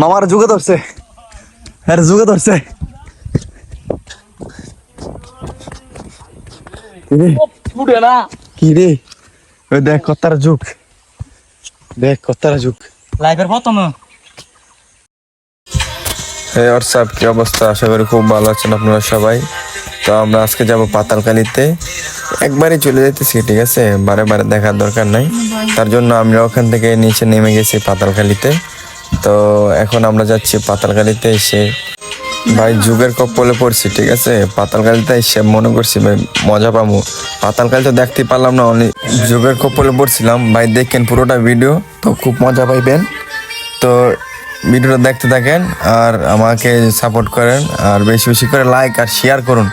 মামার যুগে ধরছে। হ্যাঁ যুগে ধরছে। কি রে ওই দেখ কত্তার যুগ। দেখ কত্তার যুগ। লাইফের প্রথম। হোয়াটসঅ্যাপ কি অবস্থা? আশা করি খুব ভালো আছেন আপনারা সবাই। তো আমরা আজকে যাব পাতালকালিতে একবারই চলে যেতেছি ঠিক আছে? বারে বারে দেখার দরকার নাই। তার জন্য আমরা ওখান থেকে নিচে নেমে গেছি পাতালখালিতে। তো এখন আমরা যাচ্ছি পাতালখালিতে এসে। ভাই, যুগের কপ্পলে পড়ছি, ঠিক আছে? পাতালকালিতে এসে মনে করছি, ভাই, মজা পাবো পাতালকালিতে দেখতে পারলাম না অনেক যুগের কপ্পলে পড়ছিলাম। ভাই, দেখেন পুরোটা ভিডিও তো খুব মজা পাইবেন। তো ভিডিওটা দেখতে থাকেন আর আমাকে সাপোর্ট করেন আর বেশি বেশি করে লাইক আর শেয়ার করুন।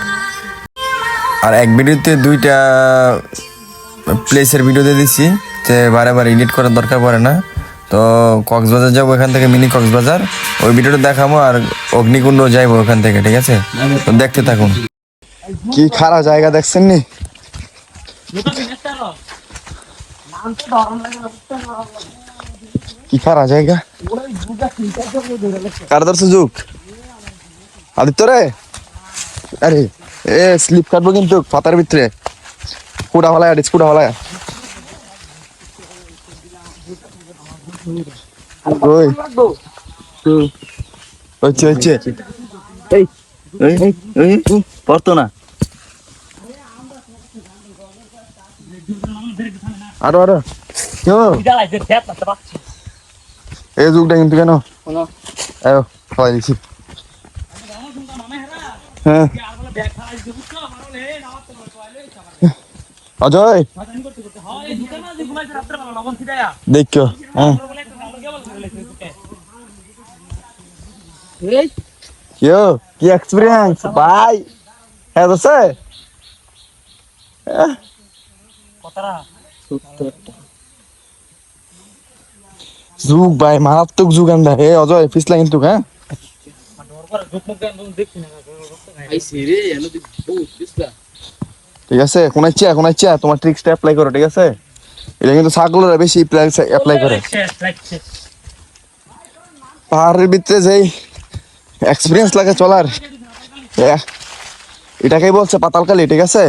আর এক ভিডিওতে দুইটা প্লেসের ভিডিও দিয়ে দিছি যে বারে বারে এডিট করার দরকার পড়ে না। তো কক্সবাজার যাব এখান থেকে মিনি কক্সবাজার। ওই ভিডিওটা দেখাবো আর অগ্নিকুণ্ড যাইবো ওখান থেকে, ঠিক আছে? তো দেখতে থাকুন। কি খারাপ জায়গা দেখছেন নি? কি খারাপ জায়গা? কার ধরছে যুগ? আদিত্য রে? আরে এ স্লিপ কাটবো কিন্তু পাতার ভিতরে। কুড়া হলায় আডিস কুড়া হলায় ওই। হচ্ছে হচ্ছে। এই। এই এই পড়তো না। আরও এই যুগটা কিন্তু কেন? হ্যাঁ। অজয়? দেখো হ্যাঁ। কি এক্সপিরিয়েন্স ভাই হ্যাঁ দোস্তে। যুগ ভাই মারাত্মক যুগ আন্দা হে অজয় পিছলা কিন্তু হ্যাঁ। ঠিক আছে কোনাইচ্ছা কোনাইচ্ছা তোমার ট্রিক্সটা অ্যাপ্লাই করো ঠিক আছে? এটা কিন্তু ছাগলরা বেশি অ্যাপ্লাই করে পাহাড়ের ভিতরে যেই এক্সপিরিয়েন্স লাগে চলার এ- এটাকেই বলছে পাতালকালি ঠিক আছে?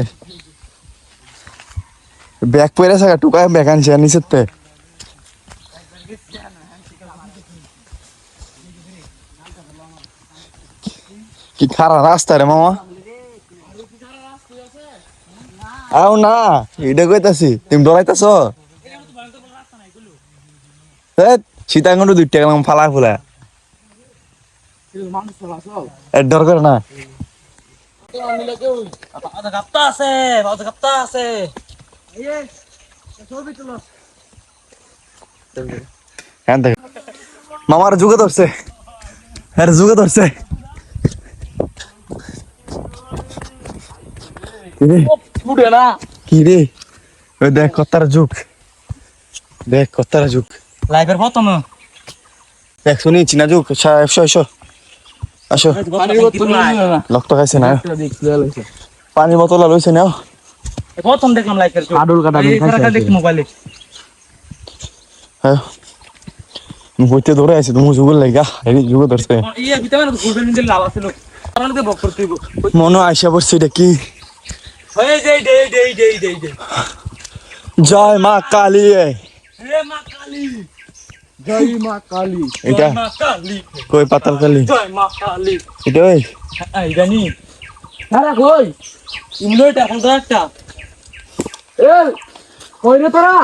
ব্যাগ পরে থাকা টুকায় ব্যাগ আনছে নিচের তে। কি খারাপ রাস্তা রে মামা? আও না, এটা কইতাছি, তুমি ডরাইতাছ? সীতাঙ্গন দুইটা গেলাম ফালা ফুলা ডর করে না। আছে আছে মামার যুগে ধরছে হ্যাঁ যুগে ধরছে না। কি রে ওই দেখ কত্তার যুগ। দেখ কত্তার যুগ। লাইফের প্রথম। দেখ শুনি চিনা যুগ। এসো এসো। আসো। রক্ত খাইছে না। পানির বোতল লইছে নাও প্রথম দেখলাম লাইফের আডুল কাটা দেখি মোবাইলে হ্যাঁ। বইতে ধরে আছে তুমি যুগের লাগা। এই যুগে ধরছে। ইয়ে মনে আইসা পড়ছে এটা কি? হয়ে যাই দে দে দে দে দে জয় মা কালী হে মা কালী জয় মা কালী এটা মা কালী কই পাতাল কালী জয় মা কালী এটা ওই এই জানি আরে কই ইমলোটা এখন একটা এ কই রে তোরা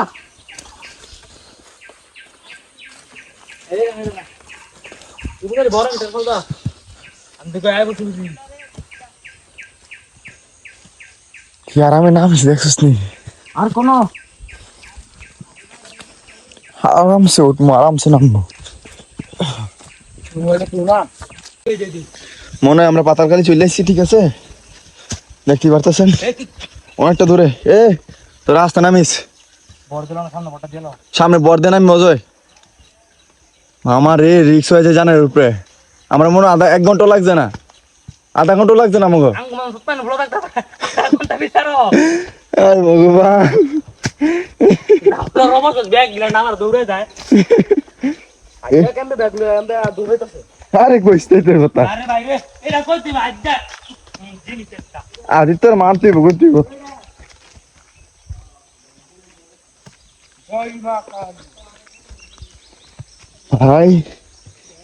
এই রে না ইমলোর বড় মিটার ফলদা আমি তো কি আরামে নাম দেখছিস নি আর কোন আরামসে উঠবো আরামসে নামবো মনে হয় আমরা পাতালকালি চলে এসেছি ঠিক আছে দেখতে পারতেছেন অনেকটা দূরে এ তো রাস্তা নামিস সামনে বর্দে নামি অজয় আমার রে রিক্স হয়েছে জানের উপরে আমার মনে হয় আধা এক ঘণ্টা লাগছে না আধা ঘণ্টা লাগছে না আমাকে বিচারো এই ভগবান তোর অবস্থা ব্যাগ গিলা না আমার দৌড়ে যায় আইয়া কেমনে ব্যাগ লয়ে আমরা দৌড়াইতাছে আরে কইস তোর কথা। আরে ভাই রে এটা কইতে ভাই আজ্জা জিনিস একটা আদি তোর মারতে বলতে ভাই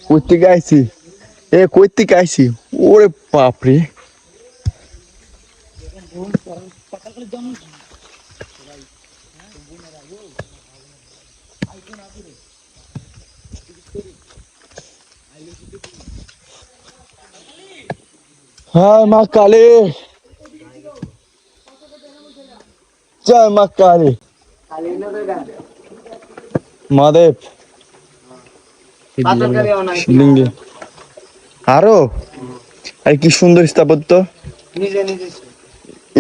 কই থেকে আইছি এ কই থেকে আইছি হ্যাঁ মা কালী। জয় মা কালী। মাদেব শিবলিঙ্গে আরও? আর কি সুন্দর স্থাপত্য। নিজে নিজে।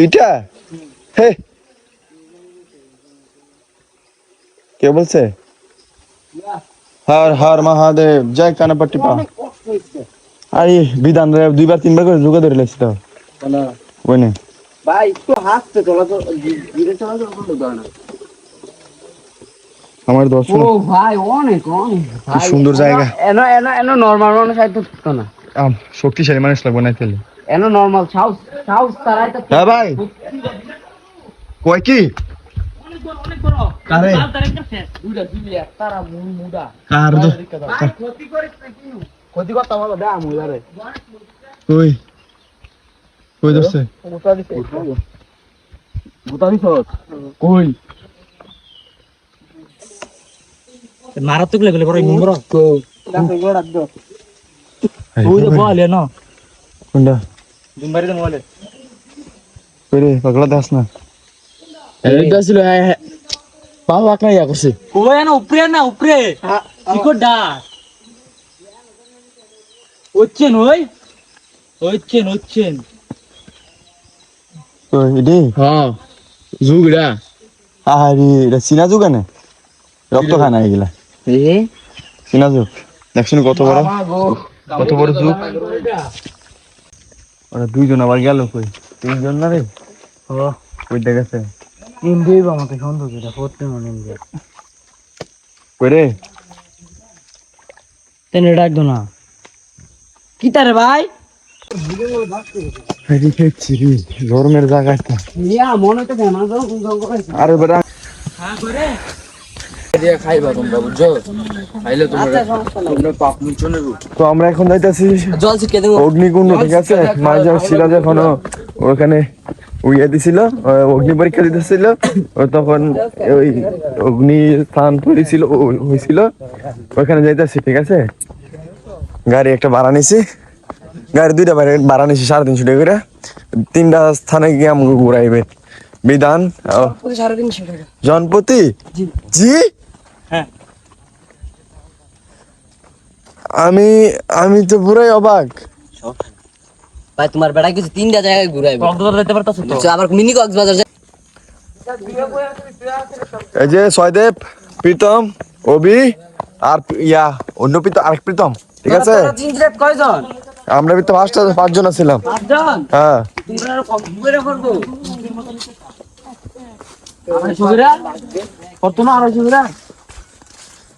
এটা হে। কে বলছে? হর হর মহাদেব জয় কানাপট্টি পা। আরে বিধান রে দুইবার তিনবার করে যোগা ধরে লাগছি তো। ওই নে ভাই একটু হাসতে চলা তো ধীরে চলা তো কোনো দরকার না আমার দর্শন ও ভাই অনেক অনেক। সুন্দর জায়গা। এনো এনো এনো নরমাল মানুষ আইতো না। আম শক্তিশালী মানুষ লাগবে না ফেলে এনো নরমাল সাউস সাউস তারাই তো হ্যাঁ ভাই। কয় কি? কারে? কাল তারিখ আছে দুইটা দুইটা তারা মুডা কার দো? ভাই ক্ষতি করে কি ক্ষতি করতে ভালো দে মুজারে কই? কই দিছে। গোটা দিছ? কই? মারাত্মক লেভেলে বড় বলে না কোনটা জুমবারি দেন বলে কই রে পাগলা দাস না। এইটা ছিল হ্যাঁ বাবা কাই ইয়া করছে ওই না উপরে না উপরে। কি ডা হচ্ছেন ওই? হচ্ছেন হচ্ছেন। কই ইডি হ্যাঁ জুগড়া আরে এটা সিনা যুগানে রক্ত খায় না এগুলা এ সিনা যুগ। দেখছেন কত বড়? কত বড় যুগ? ওরা দুইজন আবার গেল কই? তিনজন না রে? ও। কই দেখেছে আমাকে যেটা করতে মনে ইন্ডিয়া কই রে? তেনে ডাক দো না। কি তারে ভাই? ইয়া মনে তো আরে হ্যাঁ করে। তো আমরা এখন যাইতাছি জল ছিটকে দেবো। অগ্নিকুণ্ড ঠিক আছে? মাঝে সিরাজ এখনও ওখানে উইয়ে দিছিল অগ্নি পরীক্ষা দিতেছিল ও তখন ওই অগ্নি স্থান করেছিল হয়েছিল। ওখানে যাইতেছি ঠিক আছে? গাড়ি একটা ভাড়া নিছি। গাড়ি দুইটা ভাড়া- ভাড়া নিছি সাড়ে তিনশো টাকা করে। তিনটা স্থানে গিয়ে আমাকে ঘুরাইবে। বিধান জনপতি জি? হ্যাঁ। আমি আমি তো পুরাই অবাক। ভাই তোমার বেড়া কিছু তিনটা জায়গায় ঘুরাইবে। কক্সবাজার যেতে পারতাছ তো? আচ্ছা, আবার মিনি কক্সবাজার এই যে সয়দেব প্রীতম অভি আর ইয়া অন্য প্রীতম আরেক প্রীতম ঠিক আছে? কয়জন? আমরা তো পাঁচটা পাঁচজন ছিলাম। পাঁচজন? হ্যাঁ। কত না সুবিধা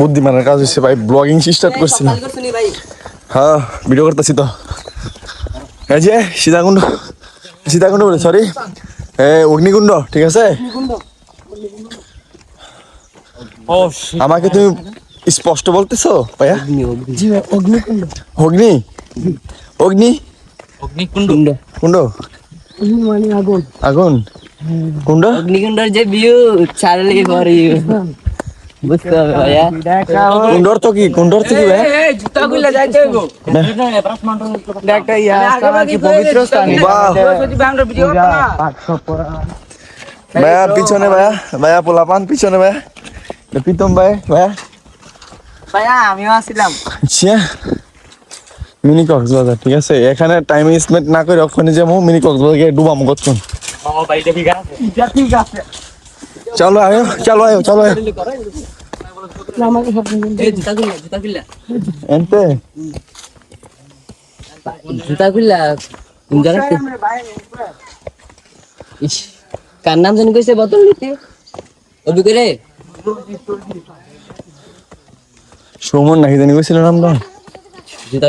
বুদ্ধিমানের কাজ হচ্ছে ভাই ব্লগিং স্টার্ট করছিলাম ভাই হ্যাঁ ভিডিও করতেছি তো। এই যে সীতাকুণ্ড সীতাকুণ্ড বলে সরি এ অগ্নিকুণ্ড ঠিক আছে? ও আমাকে তুমি স্পষ্ট বলতেছো ভাইয়া? অগ্নিকুণ্ড অগ্নি। অগ্নি? অগ্নিকুণ্ড। কুণ্ড। মানে আগুন। আগুন? কুণ্ড অগ্নিকুণ্ডর যে ভিউ ছাড়লে পরে বুঝতে হবে ভাইয়া। কুন্ডর তো কি? কুন্ডর তো কি ভাই? জুতা গুলা যাইতে হইব। একটা ইয়া কি পবিত্র স্থান? বাহ। ভিডিও করতে না ভাইয়া পিছনে ভাইয়া ভাইয়া পোলাপান পিছনে ভাইয়া। এটা প্রীতম ভাই ভাইয়া। ভাইয়া আমিও আসছিলাম আচ্ছা মিনি কক্সবাজার ঠিক আছে? এখানে টাইম স্পেন্ড না করে ওখানে যাব মিনি কক্সবাজারকে ডুবাম করছুন ঠিক আছে। চলো আয়ো চলো আয়ো চলো আয়ো। এনতে? জুতা খুললা কার নাম জানি কইছে? বোতল নিতে। অবি করে। সৌমন নাকি জানি গেছিল নামটা? জুতা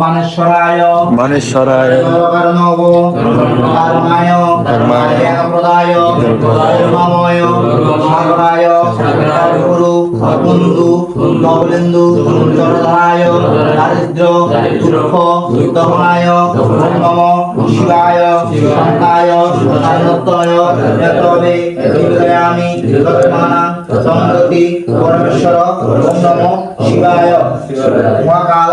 মানেশ্বরায় কারণায় প্রদায় ধর্মময়। সাগরায়। গুরু বন্ধু নবলেন্দু জলধারায় দারিদ্র দুঃখ নম শিবায়। শান্তায়। শান্তয় যতবে সম্প্রতি পরমেশ্বর ওম নম শিবায় মহাকাল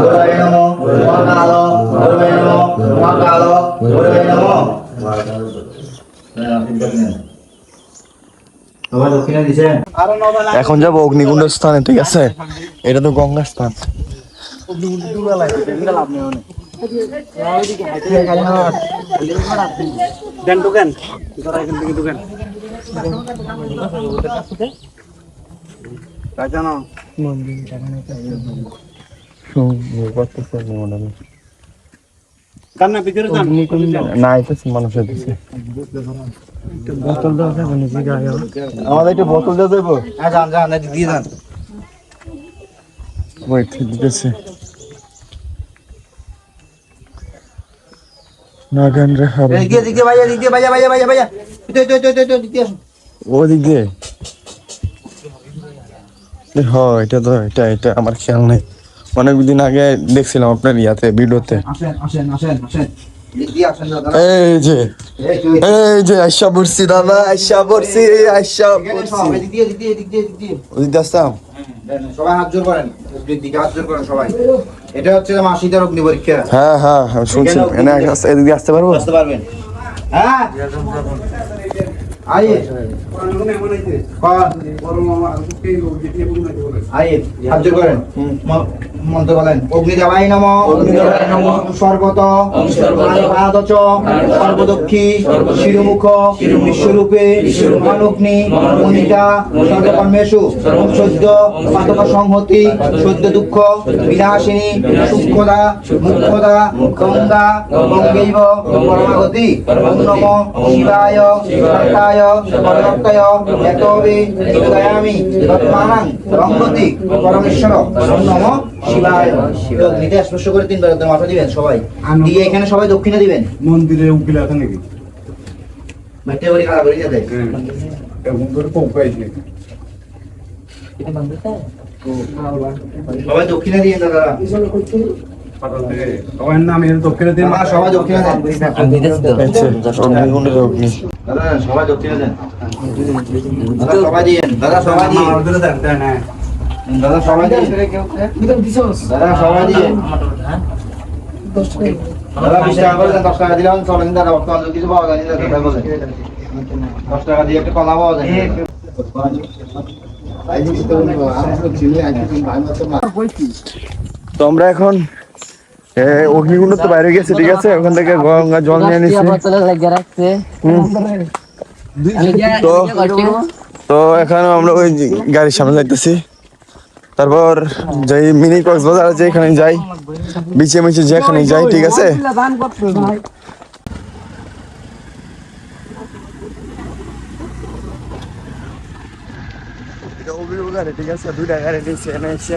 গুরবে নম মহাকাল গুরবে নম মহাকাল গুরবে নম এখন যাব অগ্নিকুণ্ড স্থানে ঠিক আছে এটা তো গঙ্গা স্থান আমাদের একটু বোতল দিয়ে দেবো যান যান দিয়ে যান ওয়েট নাগান রে হারে এদিকে এদিকে, ভাইয়া এদিকে, ভাইয়া ভাইয়া ভাইয়া ভাইয়া। ওদিক দিয়ে। হ্যাঁ এটা তো এটা এটা আমার খেয়াল নেই। অনেকদিন আগে দেখছিলাম আপনার ইয়াতে ভিডিওতে। এই যে এই যে আইসা পড়ছি দাদা আইসা পড়ছি আইসা পড়ছি। ওদিক দিয়ে আসতাম? সবাই হাত জোর করেন। দিকে হাত জোর করেন সবাই। এটা হচ্ছে মাসিদার অগ্নি পরীক্ষা। হ্যাঁ হ্যাঁ আমি শুনছি। এদিক আসতে পারব? বুঝতে পারবেন। হ্যাঁ মন্ত্র বলেন। নম। সর্বত পাদচ সর্বদক্ষী শিরমুখ বিশ্বরূপে মনিতা সর্বকর্মেষু সদ্য পাতক সংহতি সদ্য দুঃখ বিনাশিনী সূক্ষ্মদা মুখ্যদা গঙ্গা গঙ্গৈব পরমাগতি ওম নম শিবায়। শান্তায় এতবে চিদয়ামি তৎমানাং রঙ্গতি পরমেশ্বর নম শিবায়। অগ্নিতে স্পর্শ করে তিনবার মাথা দিবেন সবাই। দিয়ে এখানে সবাই দক্ষিণে দিবেন। মন্দিরে উকিল আছে নাকি? খারাপ হয়ে যাবে। সবাই দক্ষিণে দিয়ে দাদা। সবাই নাম এর দক্ষিণে দিন দাদা, সবাই দক্ষিণে দেন আমি দিতেছি তো। আচ্ছা অগ্নিকুণ্ডের অগ্নি দাদা সবাই দক্ষিণে দেন দাদা সবাই দিয়েন দাদা সবাই দিয়ে আমাদের দেন দেন দাদা সবাই দিয়ে দাদা সবাই দিয়ে দাদা বিশ টাকা করে দশ টাকা দিলাম। চলেন দাদা বর্তমান কিছু পাওয়া যায়নি দাদা বলে। দশ টাকা দিয়ে একটা কলা পাওয়া যায় তো আমরা এখন অগ্নিকুণ্ড তো বাইরে গেছে ঠিক আছে? ওখান থেকে গঙ্গা জল নিয়ে নিছে। তো তো এখন আমরা ওই গাড়ির সামনে যাইতেছি। তারপর যাই মিনি কক্সবাজার আছে এখানে যাই। বিচে মিচে যেখানে যাই ঠিক আছে? ঠিক আছে? দুইটা গাড়ি নিচ্ছে এনে এসে।